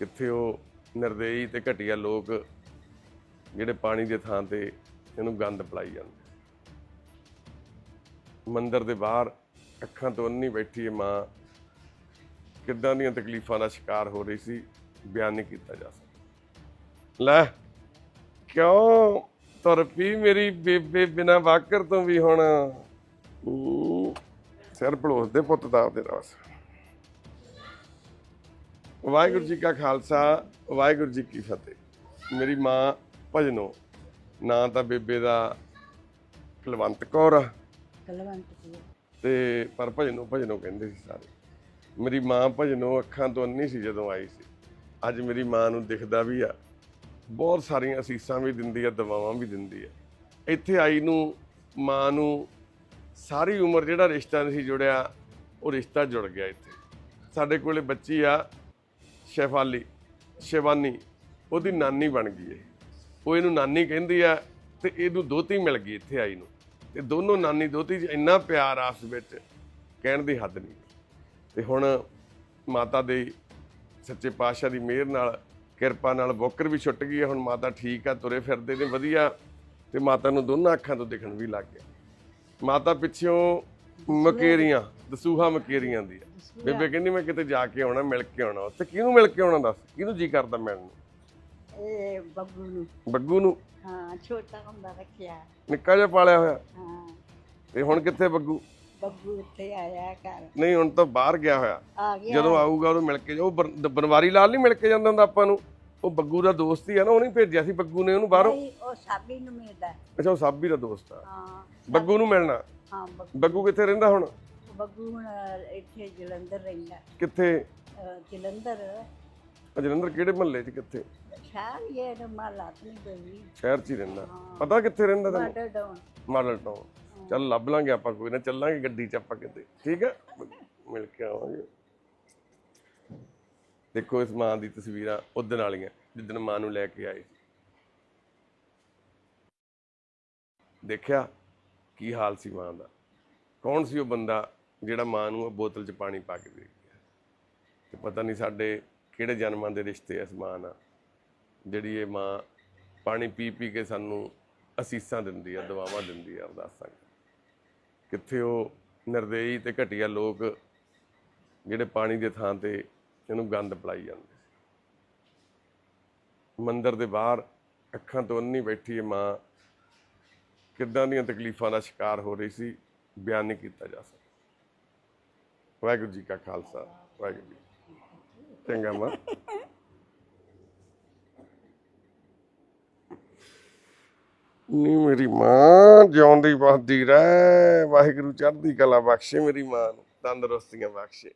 ਕਿੱਥੇ ਉਹ ਨਿਰਦੇਈ ਤੇ ਘਟੀਆ ਲੋਕ ਜਿਹੜੇ ਪਾਣੀ ਦੇ ਥਾਂ ਤੇ ਇਹਨੂੰ ਗੰਦ ਪਲਾਈ ਜਾਂਦੇ ਮੰਦਰ ਦੇ ਬਾਹਰ ਅੱਖਾਂ ਤੋਂ ਅੰਨੀ ਬੈਠੀ ਇਹ ਮਾਂ ਕਿੱਦਾਂ ਦੀਆਂ ਤਕਲੀਫਾਂ ਦਾ ਸ਼ਿਕਾਰ ਹੋ ਰਹੀ ਸੀ ਬਿਆਨ ਨਹੀਂ ਕੀਤਾ ਜਾ ਸਕਦਾ। ਲੈ ਕਿਉਂ ਤੁਰ ਪਈ ਮੇਰੀ ਬੇਬੇ ਬਿਨਾ ਵਾਕਰ ਤੋਂ ਵੀ ਹੁਣ? ਹੂੰ, ਸਿਰ ਪਲੋਸ ਦੇ ਪੁੱਤ ਦਾ ਆਪਦੇ ਰਸ। ਵਾਹਿਗੁਰੂ ਜੀ ਕਾ ਖਾਲਸਾ ਵਾਹਿਗੁਰੂ ਜੀ ਕੀ ਫਤਿਹ। ਮੇਰੀ ਮਾਂ ਭਜਨੋ ਨਾਂ ਤਾਂ ਬੇਬੇ ਦਾ ਕੁਲਵੰਤ ਕੌਰ ਆ। ਕਲਵੰਤ ਸੀ ਤੇ ਪਰ ਭਜਨੋ ਭਜਨੋ ਕਹਿੰਦੇ ਸੀ ਸਾਰੇ। ਮੇਰੀ ਮਾਂ ਭਜਨੋ ਅੱਖਾਂ ਤੋਂ ਅੰਨੀ ਸੀ ਜਦੋਂ ਆਈ ਸੀ। ਅੱਜ ਮੇਰੀ ਮਾਂ ਨੂੰ ਦਿਖਦਾ ਵੀ ਆ। ਬਹੁਤ ਸਾਰੀਆਂ ਅਸੀਸਾਂ ਵੀ ਦਿੰਦੀ ਆ ਦਵਾਵਾਂ ਵੀ ਦਿੰਦੀ ਆ। ਇੱਥੇ ਆਈ ਨੂੰ ਮਾਂ ਨੂੰ ਸਾਰੀ ਉਮਰ ਜਿਹੜਾ ਰਿਸ਼ਤਾ ਨਹੀਂ ਸੀ ਜੁੜਿਆ ਉਹ ਰਿਸ਼ਤਾ ਜੁੜ ਗਿਆ ਇੱਥੇ। ਸਾਡੇ ਕੋਲੇ ਬੱਚੀ ਆ ਸ਼ੈਫਾਲੀ, ਸ਼ਿਵਾਨੀ, ਉਹਦੀ ਨਾਨੀ ਬਣ ਗਈ ਇਹ। ਉਹ ਇਹਨੂੰ ਨਾਨੀ ਕਹਿੰਦੀ ਆ ਤੇ ਇਹਨੂੰ ਦੋਤੀ ਮਿਲ ਗਈ ਇੱਥੇ ਆਈ ਨੂੰ। ਤੇ ਦੋਨੋਂ ਨਾਨੀ ਦੋਤੀ 'ਚ ਇੰਨਾ ਪਿਆਰ ਆਪਸ ਵਿੱਚ ਕਹਿਣ ਦੀ ਹੱਦ ਨਹੀਂ। ਤੇ ਹੁਣ ਮਾਤਾ ਦੇ ਸੱਚੇ ਪਾਤਸ਼ਾਹ ਦੀ ਮਿਹਰ ਨਾਲ, ਕਿਰਪਾ ਨਾਲ ਬੋਕਰ ਵੀ ਛੁੱਟ ਗਈ ਹੈ ਹੁਣ ਮਾਤਾ ਠੀਕ ਆ, ਤੁਰੇ ਫਿਰਦੇ ਨੇ, ਵਧੀਆ। ਤੇ ਮਾਤਾ ਨੂੰ ਦੋਨਾਂ ਅੱਖਾਂ ਤੋਂ ਦਿਖਣ ਵੀ ਲੱਗ ਗਿਆ। ਮਾਤਾ ਪਿੱਛੋਂ ਮਕੇਰੀਆਂ ਦਸੂਹਾ ਮਕੇਰੀਆਂ ਦੀ। ਬੇਬੇ ਕਹਿੰਦੀ ਮੈਂ ਕਿਤੇ ਜਾ ਕੇ ਆਉਣਾ ਮਿਲ ਕੇ ਆਉਣਾ। ਉੱਥੇ ਕਿਹਨੂੰ ਮਿਲ ਕੇ ਆਉਣਾ ਦੱਸ? ਕਿਹਨੂੰ ਜੀ ਕਰਦਾ ਮਿਲਣ ਨੂੰ? ਇਹ ਬੱਬੂ ਨੂੰ। ਬੱਗੂ ਨੂੰ? ਹਾਂ ਛੋਟਾ ਹੁੰਦਾ ਰੱਖਿਆ। ਨਿੱਕਾ ਜਿਹਾ ਪਾਲਿਆ ਹੋਇਆ? ਹਾਂ। ਤੇ ਹੁਣ ਕਿੱਥੇ ਬੱਗੂ ਬੱਬੂ ਇੱਥੇ ਆਇਆ ਘਰ। ਨਹੀਂ ਹੁਣ ਤਾਂ ਬਾਹਰ ਗਿਆ ਹੋਇਆ। ਆ ਗਿਆ। ਜਦੋਂ ਆਊਗਾ ਉਹਨੂੰ ਮਿਲ ਕੇ ਉਹ ਬਨ- ਬਨਵਾਰੀ ਲਾਲ ਨਹੀਂ ਮਿਲ ਕੇ ਜਾਂਦਾ ਹੁੰਦਾ ਆਪਾਂ ਨੂੰ? ਉਹ ਬੱਗੂ ਦਾ ਦੋਸਤ ਹੀ ਆ ਨਾ ਉਹਨੇ ਭੇਜਿਆ ਸੀ ਬੱਗੂ ਨੇ ਉਹਨੂੰ ਬਾਹਰੋਂ? ਨਹੀਂ, ਉਹ ਸਾਬੀ ਨੂੰ ਮਿਲਦਾ। ਅੱਛਾ ਉਹ ਸਾਬੀ ਦਾ ਦੋਸਤ ਆ। ਹਾਂ ਬੱਗੂ ਨੂੰ ਮਿਲਣਾ? ਹਾਂ ਬੱਬੂ। ਬੱਗੂ ਕਿੱਥੇ ਰਹਿੰਦਾ ਹੁਣ? ਬੱਬੂ ਹੁਣ ਇੱਥੇ ਜਲੰਧਰ ਰਹਿੰਦਾ। ਕਿੱਥੇ? ਅਹ ਜਲੰਧਰ। ਆ ਜਲੰਧਰ ਕਿਹੜੇ ਮਹੱਲੇ 'ਚ ਕਿੱਥੇ? ਸ਼ਹਿਰ ਹੀ ਹੈ ਮਾਲਾ ਨਹੀਂ ਗਈ ਸ਼ਹਿਰ 'ਚ ਹੀ ਰਹਿੰਦਾ। ਪਤਾ ਕਿੱਥੇ ਰਹਿੰਦਾ ਤੈਨੂੰ? ਬਾਰਡਰ ਡਾਊਨ ਮਾਡਲ ਟਾਊਨ ਚੱਲ ਲੱਭ ਲਾਂਗੇ ਆਪਾਂ ਕੋਈ ਨਾ ਚੱਲਾਂਗੇ ਗੱਡੀ 'ਚ ਆਪਾਂ ਕਿਤੇ। ਠੀਕ ਹੈ ਮਿਲ ਕੇ ਆਵਾਂਗੇ। ਦੇਖੋ ਇਸ ਮਾਂ ਦੀ ਤਸਵੀਰਾਂ ਉਦੋਂ ਵਾਲੀਆਂ ਜਿੱਦਣ ਮਾਂ ਨੂੰ ਲੈ ਕੇ ਆਏ। ਦੇਖਿਆ ਕੀ ਹਾਲ ਸੀ ਮਾਂ ਦਾ? ਕੌਣ ਸੀ ਉਹ ਬੰਦਾ ਜਿਹੜਾ ਮਾਂ ਨੂੰ ਉਹ ਬੋਤਲ 'ਚ ਪਾਣੀ ਪਾ ਕੇ ਦੇ ਗਿਆ। ਤੇ ਪਤਾ ਨਹੀਂ ਸਾਡੇ ਕਿਹੜੇ ਜਨਮਾਂ ਦੇ ਰਿਸ਼ਤੇ ਇਸ ਮਾਂ ਨਾਲ। ਜਿਹੜੀ ਇਹ ਮਾਂ ਪਾਣੀ ਪੀ ਪੀ ਕੇ ਸਾਨੂੰ ਅਸੀਸਾਂ ਦਿੰਦੀ ਆ, ਦੁਆਵਾਂ ਦਿੰਦੀ ਆ ਅਰਦਾਸਾਂ ਕਿੱਥੇ ਉਹ ਨਿਰਦੇਈ ਤੇ ਘਟੀਆ ਲੋਕ ਜਿਹੜੇ ਪਾਣੀ ਦੇ ਥਾਂ ਤੇ ਇਹਨੂੰ ਗੰਦ ਪਲਾਈ ਜਾਂਦੇ ਸੀ। ਮੰਦਰ ਦੇ ਬਾਹਰ ਅੱਖਾਂ ਤੋਂ ਅੰਨੀ ਬੈਠੀ ਇਹ ਮਾਂ ਕਿੱਦਾਂ ਦੀਆਂ ਤਕਲੀਫਾਂ ਦਾ ਸ਼ਿਕਾਰ ਹੋ ਰਹੀ ਸੀ, ਬਿਆਨ ਨਹੀਂ ਕੀਤਾ ਜਾ ਸਕਦਾ। ਵਾਹਿਗੁਰੂ ਜੀ ਕਾ ਖਾਲਸਾ, ਵਾਹਿਗੁਰੂ ਜੀ ਚੰਗਾ ਮਾਂ। ਨੀ ਮੇਰੀ ਮਾਂ, ਜਿਉਂਦੀ ਵਸਦੀ ਰਹਿ। ਵਾਹਿਗੁਰੂ ਚੜ੍ਹਦੀ ਕਲਾ ਬਖਸ਼ੇ ਮੇਰੀ ਮਾਂ ਨੂੰ, ਤੰਦਰੁਸਤੀਆਂ ਬਖਸ਼ੇ।